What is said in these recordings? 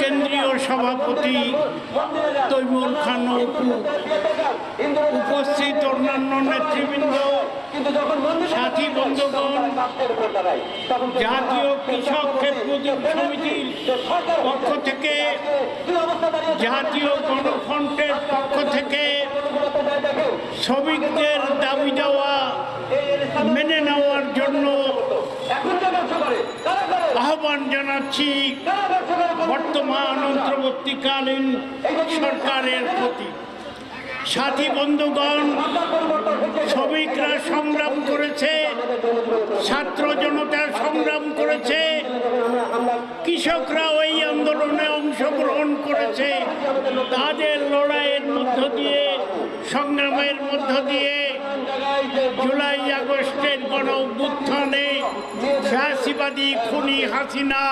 কেন্দ্রীয় সভাপতি তৈমুর খান উপস্থিত অন্যান্য নেতৃবৃন্দ, সাথী বন্ধুগণ, জাতীয় কৃষক ক্ষেত্রমজুর সমিতির পক্ষ থেকে, জাতীয় গণফ্রন্টের পক্ষ থেকে, শ্রমিকদের দাবি দেওয়া, মেনে নেওয়ার জন্য আহ্বান জানাচ্ছি বর্তমান অন্তর্বর্তীকালীন সরকারের প্রতি। সাথী বন্ধুগণ, শ্রমিকরা সংগ্রাম করেছে, ছাত্র জনতা সংগ্রাম করেছে কৃষকরা ওই আন্দোলনে অংশগ্রহণ করেছে। তাদের লড়াইয়ের মধ্য দিয়ে, সংগ্রামের মধ্য দিয়ে, জুলাই আগস্টের গণ অভ্যুত্থানে ফ্যাসিবাদী খুনি হাসিনা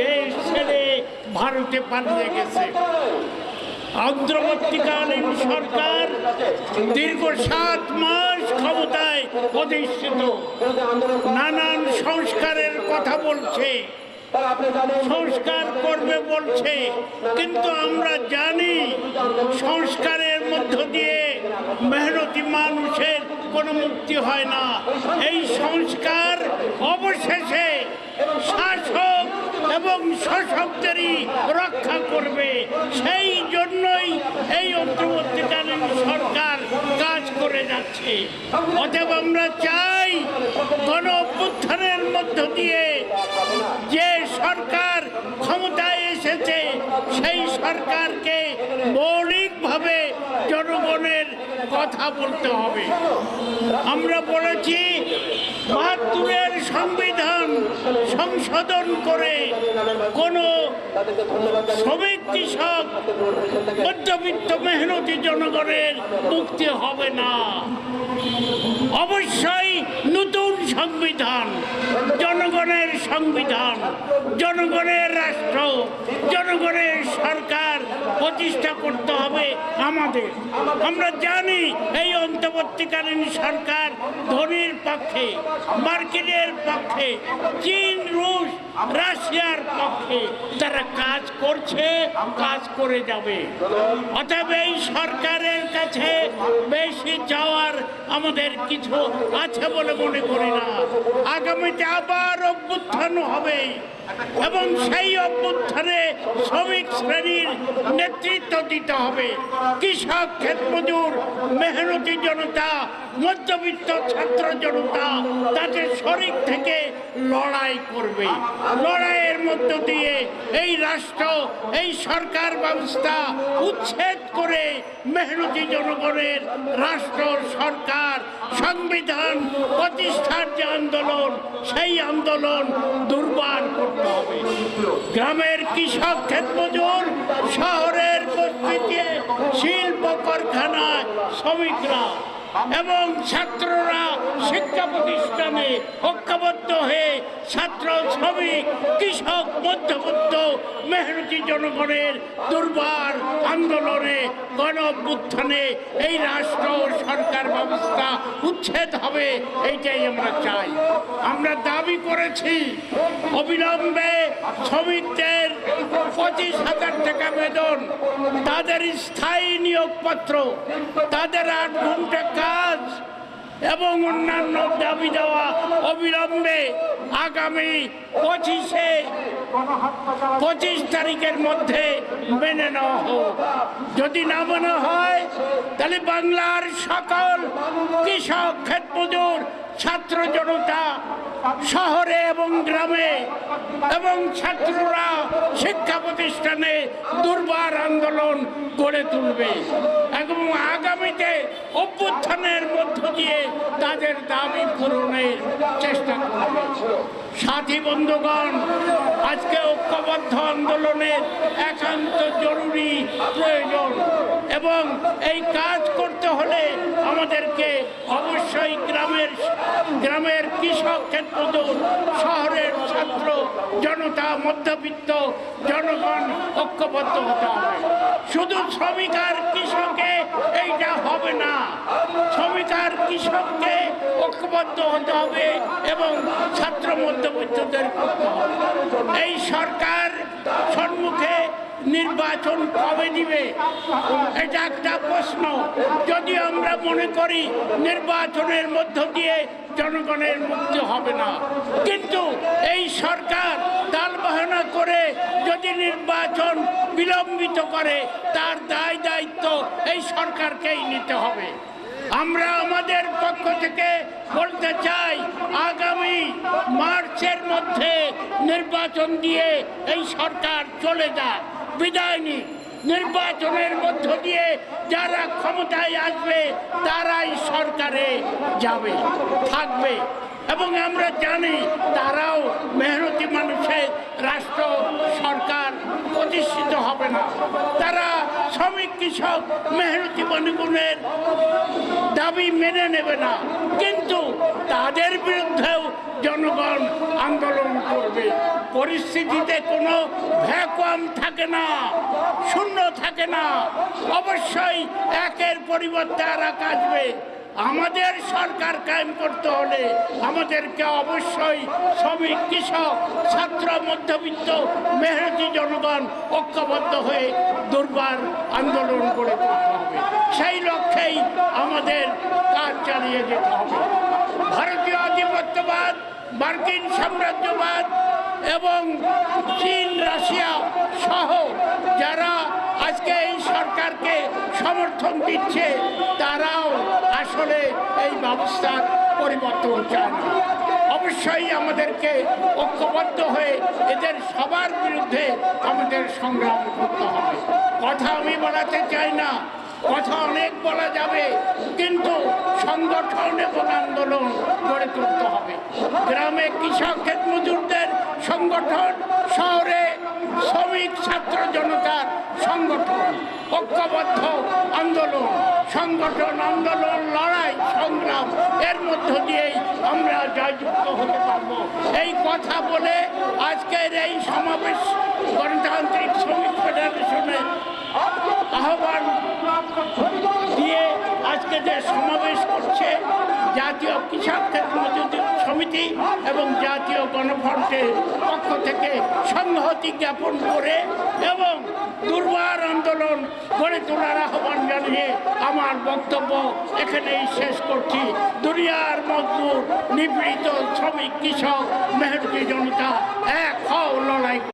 দেশ ছেড়ে ভারতে পালিয়ে গেছে। অন্তর্বর্তীকালীন সরকার দীর্ঘ সাত মাস ক্ষমতায় অধিষ্ঠিত। নানান সংস্কারের কথা বলছে। সংস্কার করবে বলছে। কিন্তু আমরা জানি সংস্কারের মধ্য দিয়ে মেহনতি মানুষের কোনো মুক্তি হয় না। এই সংস্কার অবশেষে শাসক এবং শাসকদেরই রক্ষা করবে। সেই জন্যই এই অন্তর্বর্তীকালীন সরকার কাজ করে যাচ্ছে। অতএব আমরা চাই গণ অভ্যুত্থানের মধ্য দিয়ে যে সরকার ক্ষমতায় এসেছে, সেই সরকারকে মৌলিকভাবে জনগণের কথা বলতে হবে। আমরা বলেছি, বাহাত্তরের সংবিধান সংশোধন করে কোনো শ্রমিক, কৃষক, মধ্যবিত্ত, মেহনতি জনগণের মুক্তি হবে না। অবশ্যই নতুন সংবিধান, জনগণের সংবিধান, জনগণের রাষ্ট্র, জনগণের সরকার প্রতিষ্ঠা করতে হবে আমাদের। আমরা জানি এই অন্তর্বর্তীকালীন সরকার ধনির পক্ষে মার্কিনের পক্ষে, চীন, রুশ, রাশিয়ার পক্ষে, তারা কাজ করছে, কাজ করে যাবে। অতএব এই সরকারের কাছে বেশি যাওয়ার আমাদের কিছু আছে বলে মনে করি না। আগামীতে আবার অভ্যুত্থান হবে এবং সেই অভ্যুত্থানে শ্রমিক শ্রেণির নেতৃত্ব দিতে হবে। কৃষক ক্ষেতমজুর মেহনতি জনতা মধ্যবিত্ত ছাত্র জনতা তাদের শরীর থেকে লড়াই করবে। লড়াইয়ের মধ্য দিয়ে এই রাষ্ট্র, এই সরকার ব্যবস্থা উচ্ছেদ করে মেহনতি জনগণের রাষ্ট্র, সরকার, সংবিধান, প্রতিষ্ঠার যে আন্দোলন, সেই আন্দোলন দুর্বার করতে হবে। গ্রামের কৃষক ক্ষেতমজুর শহরের বস্তিতে শিল্প কারখানায় শ্রমিকরা এবং ছাত্ররা শিক্ষা প্রতিষ্ঠানে ঐক্যবদ্ধ হয়ে ছাত্র, শ্রমিক, কৃষক, মধ্যবিত্ত, মেহনতি জনগণের দুর্বার আন্দোলনে গণ এই রাষ্ট্র সরকার ব্যবস্থা উচ্ছেদ হবে, এইটাই আমরা চাই। আমরা দাবি করেছি, অবিলম্বে শ্রমিকদের পঁচিশ হাজার টাকা বেতন, তাদের স্থায়ী নিয়োগপত্র, তাদের আট ঘণ্টা কাজ এবং অন্যান্য দাবি দেওয়া অবিলম্বে আগামী পঁচিশে পঁচিশ তারিখের মধ্যে মেনে নেওয়া হোক। যদি না মনে হয়, তাহলে বাংলার সকল কৃষক, ক্ষেতমজুর ছাত্র জনতা শহরে এবং গ্রামে এবং ছাত্ররা শিক্ষা প্রতিষ্ঠানে দুর্বার আন্দোলন গড়ে তুলবে এবং আগামীতে অভ্যুত্থানের মধ্য দিয়ে তাদের দাবি পূরণের চেষ্টা করবে। সাথী বন্ধুগণ, আজকে ঐক্যবদ্ধ আন্দোলনের একান্ত জরুরি প্রয়োজন এবং এই কাজ করতে হলে আমাদেরকে অবশ্যই গ্রামের গ্রামের কৃষক ক্ষেত্র শহরের ছাত্র, জনতা, মধ্যবিত্ত, জনগণ ঐক্যবদ্ধ হতে হবে। শুধু শ্রমিক আর কৃষকে এইটা হবে না, শ্রমিক আর কৃষককে ঐক্যবদ্ধ হতে হবে এবং ছাত্র, মধ্যবিত্তদের এই সরকার সম্মুখে নির্বাচন কবে দিবে? এটা একটা প্রশ্ন। যদি আমরা মনে করি নির্বাচনের মধ্য দিয়ে জনগণের মুক্তি হবে না, কিন্তু এই সরকার তাল বাহানা করে যদি নির্বাচন বিলম্বিত করে, তার দায় দায়িত্ব এই সরকারকেই নিতে হবে। আমরা আমাদের পক্ষ থেকে বলতে চাই, আগামী মার্চের মধ্যে নির্বাচন দিয়ে এই সরকার চলে যাক। বিদায় নিক নির্বাচনের মধ্য দিয়ে যারা ক্ষমতায় আসবে, তারাই সরকারে যাবে, থাকবে। এবং আমরা জানি তারাও মেহনতি মানুষের রাষ্ট্র সরকার প্রতিষ্ঠিত হবে না। তারা শ্রমিক, কৃষক, মেহনতি মানুষের দাবি মেনে নেবে না। কিন্তু তাদের বিরুদ্ধেও জনগণ আন্দোলন করবে। পরিস্থিতিতে কোনো ভ্যাকুয়াম থাকে না, শূন্য থাকে না। অবশ্যই একের পরিবর্তে আর এক আসবে। আমাদের সরকার কায়েম করতে হলে আমাদেরকে অবশ্যই শ্রমিক, কৃষক, ছাত্র, মধ্যবিত্ত, মেহনতি জনগণ ঐক্যবদ্ধ হয়ে দুর্বার আন্দোলন করে হবে। সেই লক্ষ্যেই আমাদের কাজ চালিয়ে যেতে হবে। ভারতীয় আধিপত্যবাদ, মার্কিন সাম্রাজ্যবাদ এবং চীন, রাশিয়া সহ যারা আজকে এই সরকারকে সমর্থন দিচ্ছে, তারাও আসলে এই ব্যবস্থার পরিবর্তন না। অবশ্যই আমাদেরকে ঐক্যবদ্ধ হয়ে এদের সবার বিরুদ্ধে আমাদের সংগ্রাম করতে হবে কথা আমি বলাতে চাই না, কথা অনেক বলা যাবে, কিন্তু সংগঠন এবং আন্দোলন গড়ে তুলতে হবে গ্রামে কৃষক ক্ষেত মজুরদের সংগঠন, শহরে শ্রমিক, ছাত্র, জনতার সংগঠন, ঐক্যবদ্ধ আন্দোলন, সংগঠন, আন্দোলন, লড়াই, সংগ্রাম, এর মধ্য দিয়েই আমরা জয়যুক্ত হতে পারব। এই কথা বলে আজকের এই সমাবেশ গণতান্ত্রিক শ্রমিক ফেডারেশনের আহ্বান দিয়ে আজকে যে সমাবেশ করছে জাতীয় কৃষক ক্ষেত্র সমিতি এবং জাতীয় গণফ্রন্টের পক্ষ থেকে সংহতি জ্ঞাপন করে এবং দুর্বার আন্দোলন গড়ে তোলার আহ্বান জানিয়ে আমার বক্তব্য এখানেই শেষ করছি। দুনিয়ার মজদুর, নিপীড়িত শ্রমিক, কৃষক, মেহনতি জনতা, এক হও লড়াই।